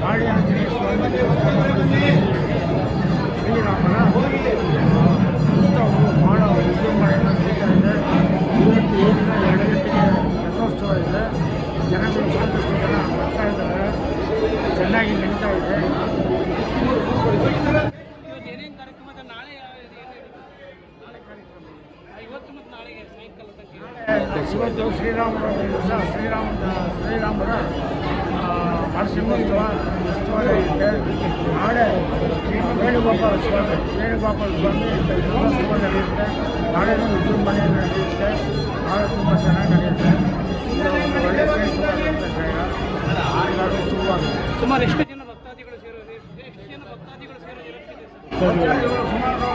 ಕಾಳಿ ಆಂಜನೇಯ ಸ್ವಾಮಿ ದೇವಸ್ಥಾನದಲ್ಲಿ ಶ್ರೀರಾಮನ ಉತ್ಸವವು ಭಾಳ ವಿಜೃಂಭಣೆಯಿಂದ ನಡೀತಾ ಎರಡು ಗಂಟೆಗೆ ರಥೋತ್ಸವ ಇದೆ ಜನಗಳು ಸಾಕಷ್ಟು ಜನ ಬರ್ತಾ ಇದ್ದಾರೆ ಚೆನ್ನಾಗಿ ನಡೀತಾ ಇದೆ ಇವತ್ತು ಶ್ರೀರಾಮನವಮಿ ದಿವಸ ಶ್ರೀರಾಮ ಶ್ರೀರಾಮರ ಆ, ನರಸಿಂಹೋತ್ಸವ ಉತ್ಸವ ನಡೆಯುತ್ತೆ ನಾಳೆ ವೇಣುಗೋಪಾಲ ಸ್ವಾಮಿ ವೇಣುಗೋಪಾಲ ಸ್ವಾಮಿ ರಥೋತ್ಸವ ನಡೆಯುತ್ತೆ ನಾಳೆನೂ ನಡೆಯುತ್ತೆ ನಾಳೆ ತುಂಬ ಚೆನ್ನಾಗಿ ನಡೆಯುತ್ತೆ ಒಳ್ಳೆಯ ಸುಮಾರು ಎಷ್ಟು ಜನ ಭಕ್ತಾದಿಗಳು ಸೇರೋದು ಎಷ್ಟು ಜನ ಭಕ್ತಾದಿಗಳು ಸೇರೋದು? ಸುಮಾರು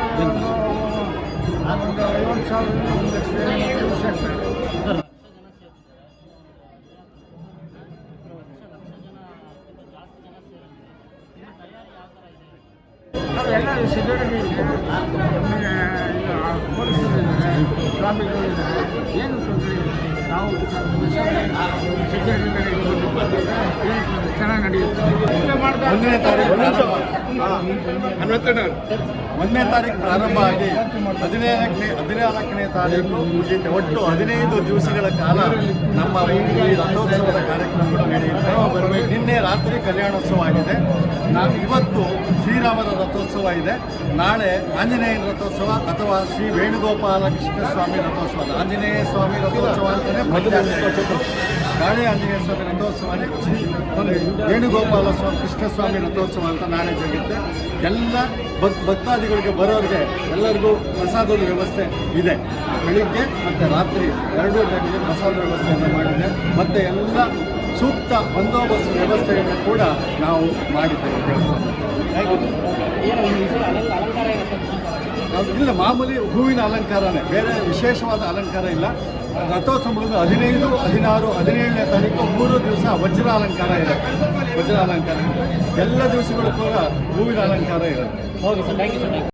ಐವತ್ತು ಸಾವಿರ ಏನು ನಾವು ಒಂದನೇ ತಾರೀಕು ಒಂದನೇ ತಾರೀಕು ಪ್ರಾರಂಭ ಆಗಿ ಹದಿನೈದಕ್ಕೆ ಹದಿನಾಲ್ಕನೇ ತಾರೀಕು ಮುಗಿಯುತ್ತೆ. ಒಟ್ಟು ಹದಿನೈದು ದಿವಸಗಳ ಕಾಲ ನಮ್ಮ ಈ ರಥೋತ್ಸವದ ಕಾರ್ಯಕ್ರಮಗಳು ನಡೆಯುತ್ತೆ. ನಿನ್ನೆ ರಾತ್ರಿ ಕಲ್ಯಾಣೋತ್ಸವ ಆಗಿದೆ. ನಾನು ಇವತ್ತು ಶ್ರೀರಾಮನ ರಥೋತ್ಸವ ಇದೆ. ನಾಳೆ ಆಂಜನೇಯನ ರಥೋತ್ಸವ ಅಥವಾ ಶ್ರೀ ವೇಣುಗೋಪಾಲ ಕೃಷ್ಣ ಸ್ವಾಮಿ ರಥೋತ್ಸವ. ಆಂಜನೇಯ ಸ್ವಾಮಿ ರಥೋತ್ಸವ ಅಂತಲೇ ನಾಳೆ ಆಂಜನೇಯ ಸ್ವಾಮಿ ರಥೋತ್ಸವನೇ ವೇಣುಗೋಪಾಲ ಸ್ವಾಮಿ ಕೃಷ್ಣ ಸ್ವಾಮಿ ರಥೋತ್ಸವ ಅಂತ ನಾಳೆ ಜರುಗುತ್ತೆ. ಎಲ್ಲ ಭಕ್, ಭಕ್ತಾದಿಗಳಿಗೆ ಬರೋರಿಗೆ ಎಲ್ಲರಿಗೂ ಪ್ರಸಾದದ ವ್ಯವಸ್ಥೆ ಇದೆ. ಬೆಳಿಗ್ಗೆ ಮತ್ತು ರಾತ್ರಿ ಎರಡೂ ಗಂಟೆಗೆ ಪ್ರಸಾದ ವ್ಯವಸ್ಥೆಯನ್ನು ಮಾಡಿದೆ. ಮತ್ತು ಎಲ್ಲ ಸೂಕ್ತ ಬಂದೋಬಸ್ತ್ ವ್ಯವಸ್ಥೆಯನ್ನು ಕೂಡ ನಾವು ಮಾಡಿದ್ದೇವೆ. ಇಲ್ಲ, ಮಾಮೂಲಿ ಹೂವಿನ ಅಲಂಕಾರನೇ. ಬೇರೆ ವಿಶೇಷವಾದ ಅಲಂಕಾರ ಇಲ್ಲ. ರಥೋತ್ಸವದ ಹದಿನೈದು, ಹದಿನಾರು, ಹದಿನೇಳನೇ ತಾರೀಕು ಮೂರು ದಿವಸ ವಜ್ರ ಅಲಂಕಾರ ಇದೆ. ವಜ್ರ ಅಲಂಕಾರ. ಎಲ್ಲ ದಿವಸಗಳು ಕೂಡ ಹೂವಿನ ಅಲಂಕಾರ ಇರುತ್ತೆ.